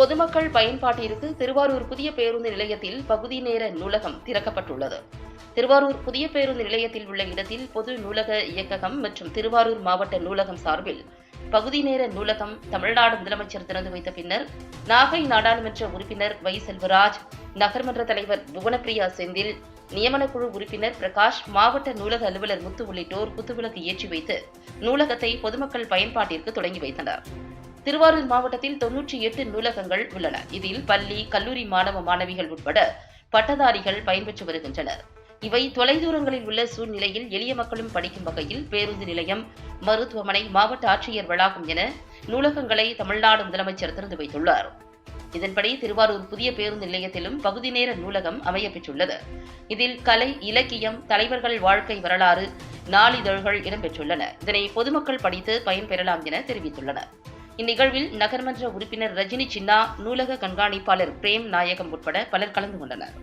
பொதுமக்கள் பயன்பாட்டிற்கு திருவாரூர் புதிய பேருந்து நிலையத்தில் பகுதி நேர நூலகம் திறக்கப்பட்டுள்ளது. திருவாரூர் புதிய பேருந்து நிலையத்தில் உள்ள இடத்தில் பொது நூலக இயக்ககம் மற்றும் திருவாரூர் மாவட்ட நூலகம் சார்பில் பகுதி நேர நூலகம் தமிழ்நாடு முதலமைச்சர் திறந்து வைத்த பின்னர் நாகை நாடாளுமன்ற உறுப்பினர் வை செல்வராஜ் நகர்மன்ற தலைவர் புவனப்பிரியா செந்தில் நியமனக்குழு உறுப்பினர் பிரகாஷ் மாவட்ட நூலக அலுவலர் முத்து உள்ளிட்டோர் குத்துவிளக்கு ஏற்றி வைத்து நூலகத்தை பொதுமக்கள் பயன்பாட்டிற்கு தொடங்கி வைத்தனர். திருவாரூர் மாவட்டத்தில் தொன்னூற்றி எட்டு நூலகங்கள் உள்ளன. இதில் பள்ளி கல்லூரி மாணவ மாணவிகள் உட்பட பட்டதாரிகள் பயன்பெற்று வருகின்றனர். இவை தொலைதூரங்களில் உள்ள சூழ்நிலையில் எளிய மக்களும் படிக்கும் வகையில் பேருந்து நிலையம் மருத்துவமனை மாவட்ட ஆட்சியர் வளாகம் என நூலகங்களை தமிழ்நாடு முதலமைச்சர் திறந்து வைத்துள்ளார். இதன்படி திருவாரூர் புதிய பேருந்து நிலையத்திலும் பகுதி நேர நூலகம் அமைய பெற்றுள்ளது. இதில் கலை இலக்கியம் தலைவர்கள் வாழ்க்கை வரலாறு நாளிதழ்கள் இடம்பெற்றுள்ளன. இதனை பொதுமக்கள் படித்து பயன்பெறலாம் என தெரிவித்துள்ளனர். இந்நிகழ்வில் நகர்மன்ற உறுப்பினர் ரஜினி சின்னா நூலக கண்காணிப்பாளர் பிரேம் நாயகம் உட்பட பலர் கலந்து கொண்டனர்.